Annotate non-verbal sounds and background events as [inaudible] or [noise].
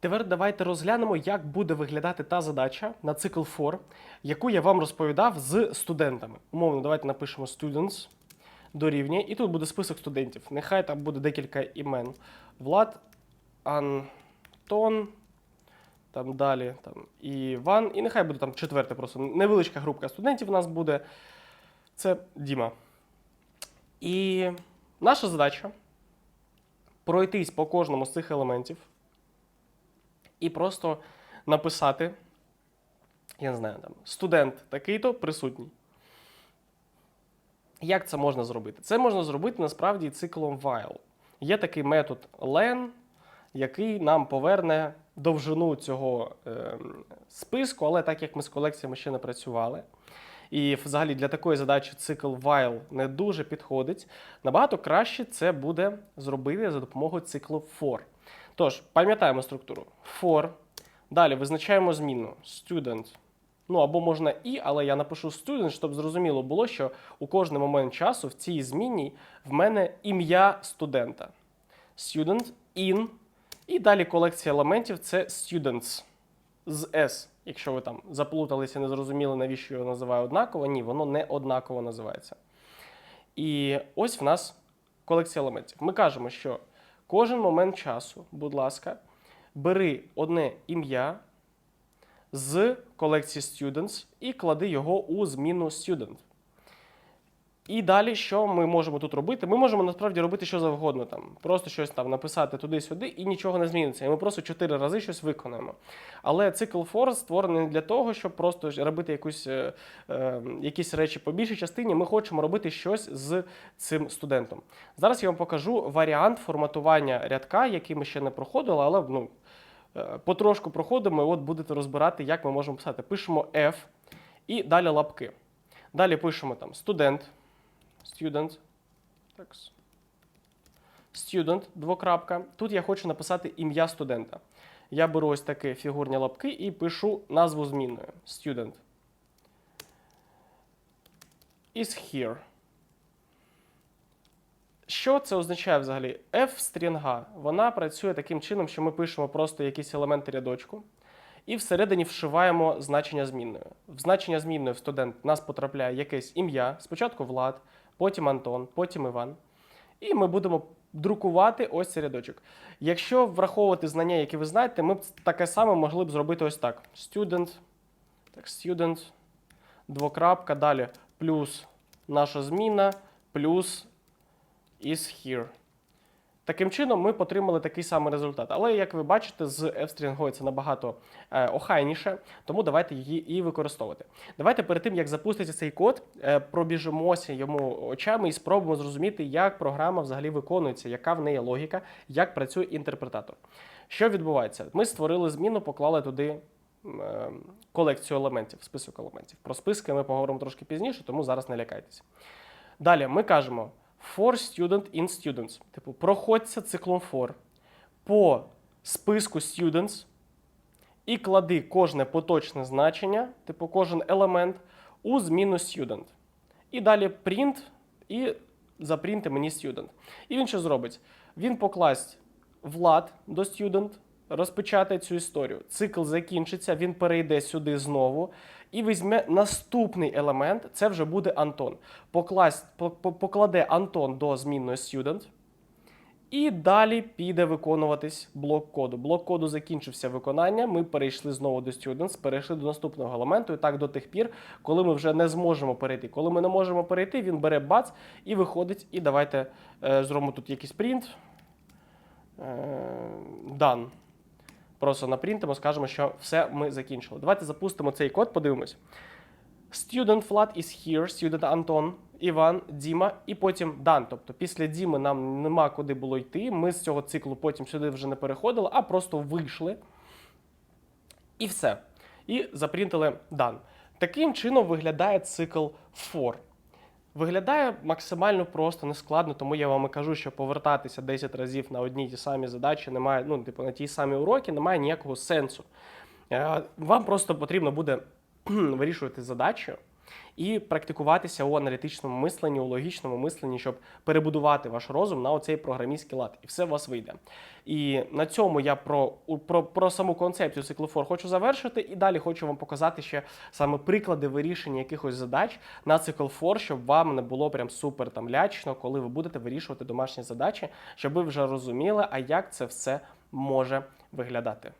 Тепер давайте розглянемо, як буде виглядати та задача на цикл for, яку я вам розповідав з студентами. Умовно, давайте напишемо students дорівнює, і тут буде список студентів. Нехай там буде декілька імен. Влад, Антон, там далі там, Іван, і нехай буде там четверте, просто невеличка групка студентів у нас буде. Це Діма. І наша задача пройтись по кожному з цих елементів і просто написати, я не знаю, там, студент такий-то присутній. Як це можна зробити? Це можна зробити насправді циклом while. Є такий метод len, який нам поверне довжину цього е, списку, але так як ми з колекціями ще не працювали. І взагалі для такої задачі цикл while не дуже підходить. Набагато краще це буде зробити за допомогою циклу for. Тож, пам'ятаємо структуру. For. Далі визначаємо змінну student. Ну або можна і, але я напишу student, щоб зрозуміло було, що у кожний момент часу в цій змінній в мене ім'я студента. Student in. І далі колекція елементів це students з S. Якщо ви там заплуталися, не зрозуміли, навіщо його називаю однаково, ні, воно не однаково називається. І ось в нас колекція елементів. Ми кажемо, що кожен момент часу, будь ласка, бери одне ім'я з колекції students і клади його у зміну student. І далі, що ми можемо тут робити? Ми можемо насправді робити що завгодно там. Просто щось там написати туди-сюди, і нічого не зміниться. І ми просто чотири рази щось виконаємо. Але цикл for створений для того, щоб просто робити якусь, е, е, якісь речі по більшій частині. Ми хочемо робити щось з цим студентом. Зараз я вам покажу варіант форматування рядка, який ми ще не проходили, але ну, е, потрошку проходимо, і от будете розбирати, як ми можемо писати. Пишемо F і далі лапки. Далі пишемо там студент. Student. Student, двокрапка. Тут я хочу написати ім'я студента. Я беру ось такі фігурні лапки і пишу назву змінною. Student. Is here. Що це означає взагалі? F стрінга, вона працює таким чином, що ми пишемо просто якісь елементи рядочку. І всередині вшиваємо значення змінної. В значення змінної в студент нас потрапляє якесь ім'я, спочатку Влад, потім Антон, потім Іван. І ми будемо друкувати ось цей рядочок. Якщо враховувати знання, які ви знаєте, ми б таке саме могли б зробити ось так: Student, так, student, двокрапка, далі плюс наша зміна, плюс is here. Таким чином, ми отримали такий самий результат. Але, як ви бачите, з F-стрінгою це набагато е, охайніше, тому давайте її і використовувати. Давайте перед тим, як запуститься цей код, е, пробіжимося йому очами і спробуємо зрозуміти, як програма взагалі виконується, яка в неї логіка, як працює інтерпретатор. Що відбувається? Ми створили зміну, поклали туди е, колекцію елементів, список елементів. Про списки ми поговоримо трошки пізніше, тому зараз не лякайтеся. Далі ми кажемо for student in students. Типу, проходься циклом for по списку students і клади кожне поточне значення, типу кожен елемент у зміну student. І далі print і запринти мені student. І він що зробить? Він покласть влад до student, розпечатає цю історію. Цикл закінчиться, він перейде сюди знову і візьме наступний елемент, це вже буде Антон. Покласть, по- по- покладе Антон до змінної student. І далі піде виконуватись блок коду. Блок коду закінчився виконання. Ми перейшли знову до students, перейшли до наступного елементу, і так до тих пір, коли ми вже не зможемо перейти. Коли ми не можемо перейти, він бере бац і виходить. І давайте е, зробимо тут якийсь принт. Е, done. Просто напринтимо, скажемо, що все ми закінчили. Давайте запустимо цей код, подивимось. Student Vlad is here, student Антон, Іван, Діма, і потім done. Тобто після Діми нам нема куди було йти. Ми з цього циклу потім сюди вже не переходили, а просто вийшли. І все. І запринтили done. Таким чином виглядає цикл for. Виглядає максимально просто, нескладно, тому я вам і кажу, що повертатися 10 разів на одні ті самі задачі немає, ну, типу, на ті самі уроки немає ніякого сенсу. Е, Вам просто потрібно буде [clears throat] вирішувати задачу і практикуватися у аналітичному мисленні, у логічному мисленні, щоб перебудувати ваш розум на оцей програмістський лад, і все у вас вийде. І на цьому я про, про, про саму концепцію циклофор хочу завершити, і далі хочу вам показати ще саме приклади вирішення якихось задач на циклфор, щоб вам не було прям супер там лячно, коли ви будете вирішувати домашні задачі, щоб ви вже розуміли, а як це все може виглядати.